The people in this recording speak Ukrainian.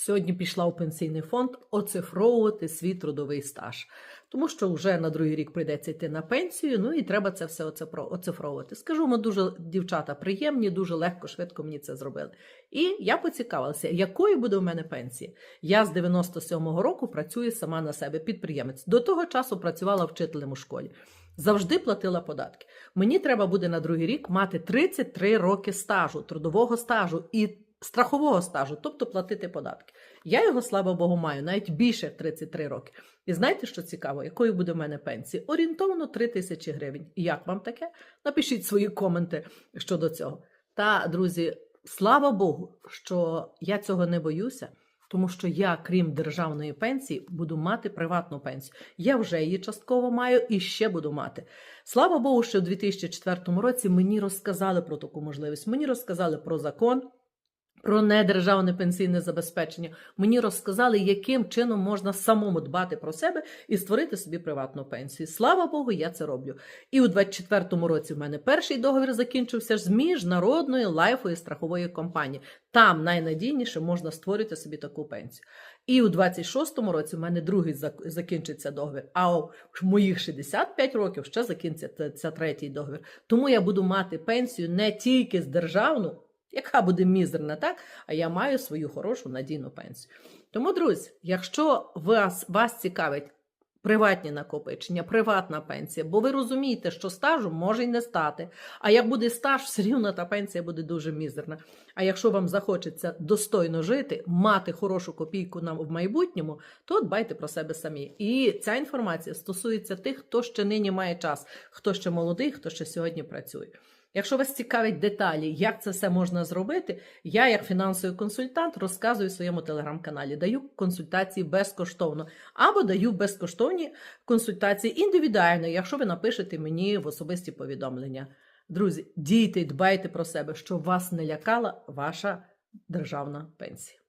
Сьогодні пішла у пенсійний фонд оцифровувати свій трудовий стаж, тому що вже на другий рік прийдеться йти на пенсію. Ну і треба це все оцифро- оцифровувати. Скажу, ми дуже дівчата приємні, дуже легко, швидко мені це зробили. І я поцікавилася, якою буде у мене пенсія. Я з 97-го року працюю сама на себе, підприємець. До того часу працювала вчителем у школі. Завжди платила податки. Мені треба буде на другий рік мати 33 роки стажу, трудового стажу і страхового стажу, тобто платити податки. Я його, слава Богу, маю навіть більше 33 роки. І знаєте, що цікаво, якою буде в мене пенсія? Орієнтовно 3 тисячі гривень. Як вам таке? Напишіть свої коменти щодо цього. Та, друзі, слава Богу, що я цього не боюся. Тому що я, крім державної пенсії, буду мати приватну пенсію. Я вже її частково маю і ще буду мати. Слава Богу, що у 2004 році мені розказали про таку можливість. Мені розказали про закон. Про недержавне пенсійне забезпечення мені розказали, яким чином можна самому дбати про себе і створити собі приватну пенсію. Слава Богу, я це роблю. І у 24-му році в мене перший договір закінчився з міжнародної лайфової страхової компанії. Там найнадійніше можна створити собі таку пенсію. І у 26-му році в мене другий зак- закінчиться договір. А у моїх 65 років ще закінчиться третій договір. Тому я буду мати пенсію не тільки з державну, яка буде мізерна, так? А я маю свою хорошу надійну пенсію. Тому, друзі, якщо вас, вас цікавить приватні накопичення, приватна пенсія, бо ви розумієте, що стажу може й не стати. А як буде стаж, все рівно та пенсія буде дуже мізерна. А якщо вам захочеться достойно жити, мати хорошу копійку нам в майбутньому, то дбайте про себе самі. І ця інформація стосується тих, хто ще нині має час, хто ще молодий, хто ще сьогодні працює. Якщо вас цікавить деталі, як це все можна зробити, я, як фінансовий консультант, розказую в своєму телеграм-каналі, даю консультації безкоштовно або даю безкоштовні консультації індивідуально, якщо ви напишете мені в особисті повідомлення. Друзі, дійте, дбайте про себе, щоб вас не лякала ваша державна пенсія.